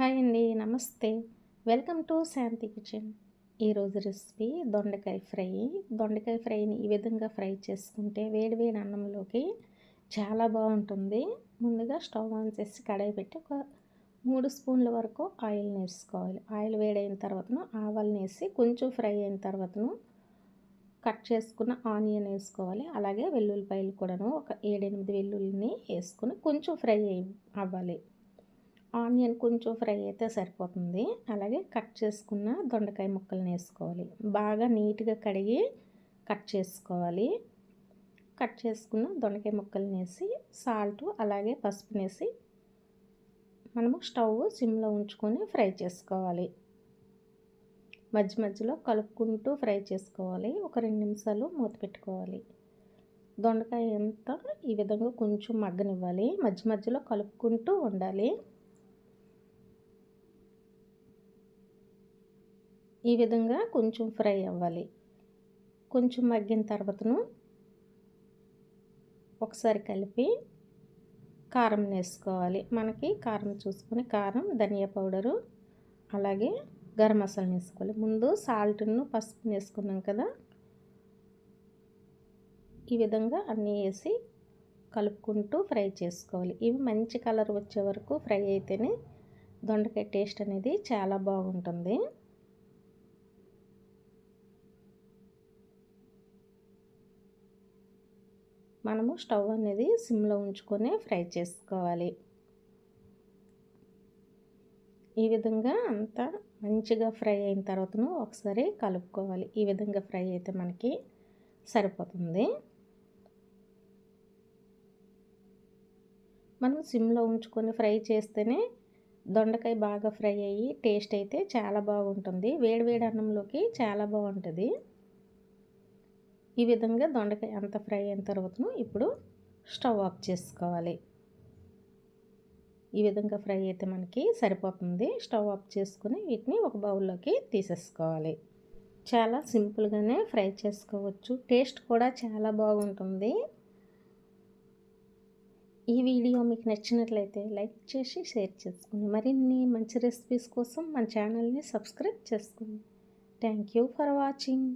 Hi అండి నమస్తే. Welcome to Shanti kitchen. ఈరోజు రెసిపీ దొండకాయ ఫ్రై. దొండకాయ ఫ్రైని ఈ విధంగా ఫ్రై చేసుకుంటే వేడివేడి అన్నంలోకి చాలా బాగుంటుంది. ముందుగా స్టవ్ ఆన్ చేసి కడాయి పెట్టి ఒక మూడు స్పూన్ల వరకు ఆయిల్ వేసుకోవాలి ఆయిల్ వేడైన తర్వాతను ఆవాలు వేసి కొంచెం ఫ్రై అయిన తర్వాతను కట్ చేసుకున్న ఆనియన్ వేసుకోవాలి. అలాగే వెల్లుల్లిపాయలు కూడాను ఒక ఏడెనిమిది వెల్లుల్లిని వేసుకుని కొంచెం ఫ్రై అవ్వాలి. ఆనియన్ కొంచెం ఫ్రై అయితే సరిపోతుంది. అలాగే కట్ చేసుకున్న దొండకాయ ముక్కలను వేసుకోవాలి. బాగా నీట్గా కడిగి కట్ చేసుకోవాలి. కట్ చేసుకున్న దొండకాయ ముక్కలను వేసి సాల్ట్ అలాగే పసుపుని వేసి మనము స్టవ్ సిమ్లో ఉంచుకొని ఫ్రై చేసుకోవాలి. మధ్య మధ్యలో కలుపుకుంటూ ఫ్రై చేసుకోవాలి. ఒక రెండు నిమిషాలు మూత పెట్టుకోవాలి. దొండకాయ అంతా ఈ విధంగా కొంచెం మగ్గనివ్వాలి. మధ్య మధ్యలో కలుపుకుంటూ ఉండాలి. ఈ విధంగా కొంచెం ఫ్రై అవ్వాలి. కొంచెం మగ్గిన తర్వాతను ఒకసారి కలిపి కారం వేసుకోవాలి. మనకి కారం చూసుకొని కారం ధనియా పౌడరు అలాగే గరం మసాలా వేసుకోవాలి. ముందు సాల్ట్ను పసుపు వేసుకున్నాం కదా. ఈ విధంగా అన్నీ వేసి కలుపుకుంటూ ఫ్రై చేసుకోవాలి. ఇవి మంచి కలర్ వచ్చే వరకు ఫ్రై అయితేనే దొండకాయ టేస్ట్ అనేది చాలా బాగుంటుంది. మనము స్టవ్ అనేది సిమ్లో ఉంచుకొని ఫ్రై చేసుకోవాలి. ఈ విధంగా అంతా మంచిగా ఫ్రై అయిన తర్వాతను ఒకసారి కలుపుకోవాలి. ఈ విధంగా ఫ్రై అయితే మనకి సరిపోతుంది. మనం సిమ్లో ఉంచుకొని ఫ్రై చేస్తేనే దొండకాయ బాగా ఫ్రై అయ్యి టేస్ట్ అయితే చాలా బాగుంటుంది. వేడివేడి అన్నంలోకి చాలా బాగుంటుంది. ఈ విధంగా దొండకాయ అంత ఫ్రై అయిన తర్వాతను ఇప్పుడు స్టవ్ ఆఫ్ చేసుకోవాలి. ఈ విధంగా ఫ్రై అయితే మనకి సరిపోతుంది. స్టవ్ ఆఫ్ చేసుకుని వీటిని ఒక బౌల్లోకి తీసేసుకోవాలి. చాలా సింపుల్గానే ఫ్రై చేసుకోవచ్చు. టేస్ట్ కూడా చాలా బాగుంటుంది. ఈ వీడియో మీకు నచ్చినట్లయితే లైక్ చేసి షేర్ చేసుకోండి. మరిన్ని మంచి రెసిపీస్ కోసం మన ఛానల్ని సబ్స్క్రైబ్ చేసుకోండి. Thank you for watching.